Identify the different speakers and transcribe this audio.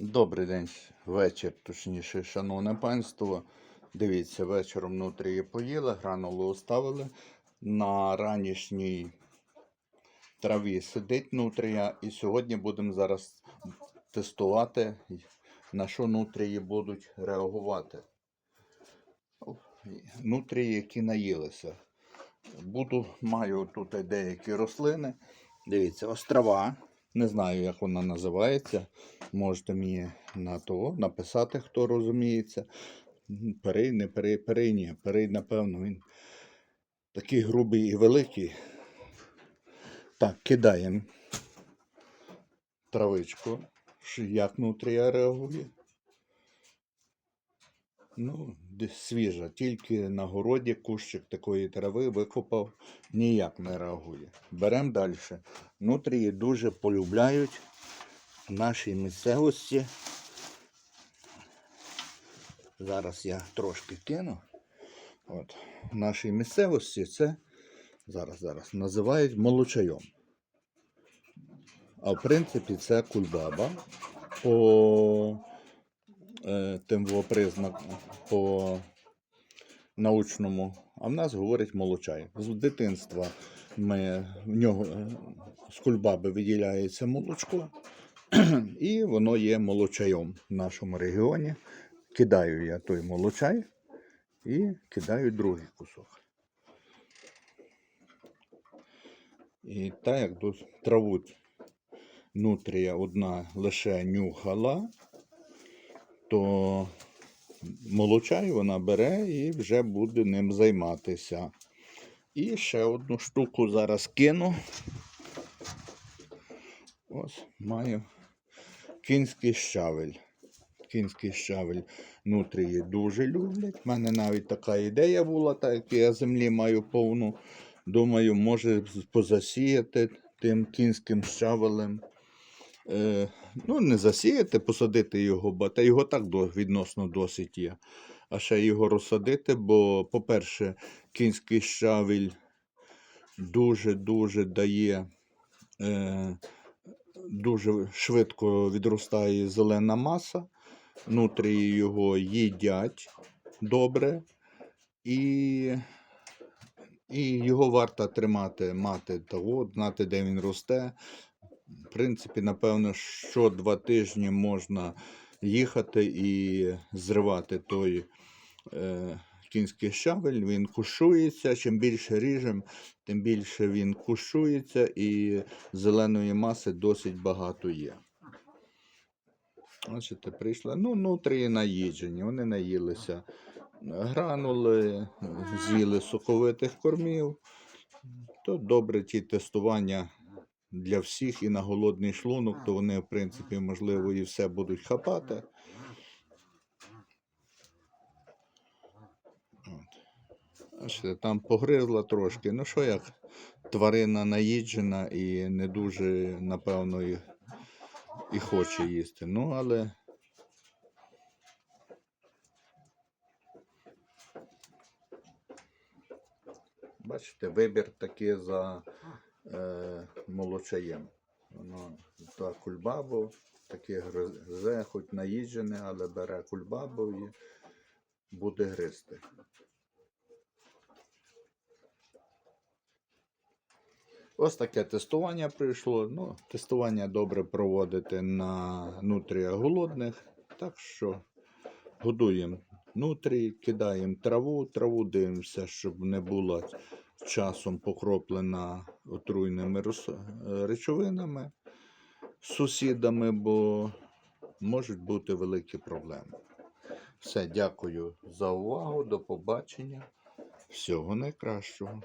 Speaker 1: Добрий день, вечір, точніше, шановне панство. Дивіться, вечором внутрі поїли, гранули оставили. На ранішній траві сидить нутрія. І сьогодні будемо зараз тестувати, на що нутрії будуть реагувати. Нутрії, які наїлися. Буду, маю тут деякі рослини. Дивіться, ось трава. Не знаю, як вона називається. Можете мені на то написати, хто розуміється. Перей, не перей, перей, ні. Перей, напевно, він такий грубий і великий. Так, кидаємо травичку. Як нутрія реагує? Ну, свіжа. Тільки на городі кущик такої трави викопав, ніяк не реагує. Беремо далі. Нутрії дуже полюбляють в нашій місцевості. Зараз я трошки кину. От. В нашій місцевості це зараз, зараз називають молочайом. А в принципі це кульбаба по е, тим во признаку, по научному. А в нас говорять молочай. З дитинства ми, в нього е, з кульбаби виділяється молочко, і воно є молочаєм в нашому регіоні. Кидаю я той молочай і кидаю другий кусок. І так як траву нутрія одна лише нюхала, то молочай вона бере і вже буде ним займатися. І ще одну штуку зараз кину. Ось маю кінський щавель. Кінський щавель нутрії дуже люблять. У мене навіть така ідея була, так як я землі маю повну. Думаю, може позасіяти тим кінським щавелем. Е, ну, не засіяти, посадити його, бо та його так відносно досить є. А ще його розсадити, бо, по-перше, кінський щавель дуже-дуже дає, е, дуже швидко відростає зелена маса. Внутрі його їдять добре, і, і його варто тримати, мати того, знати, де він росте. В принципі, напевно, що два тижні можна їхати і зривати той е, кінський щавель. Він кушується. Чим більше ріжем, тим більше він кушується і зеленої маси досить багато є. Бачите, прийшла. Ну, нутрії наїджені, вони наїлися гранули, з'їли соковитих кормів. То добре ті тестування для всіх і на голодний шлунок, то вони, в принципі, можливо, і все будуть хапати. От. Там погризла трошки. Ну що як тварина наїджена і не дуже, напевно, і, і хоче їсти. Ну, але. Бачите, вибір такий за е, молочаєм. Воно та кульбабу, таке гризе, хоч наїджене, але бере кульбабу і буде гризти. Ось таке тестування прийшло. Ну, тестування добре проводити на нутрія голодних. Так що годуємо нутрій, кидаємо траву, траву дивимося, щоб не була часом покроплена отруйними е, речовинами сусідами, бо можуть бути великі проблеми. Все, дякую за увагу. До побачення. Всього найкращого.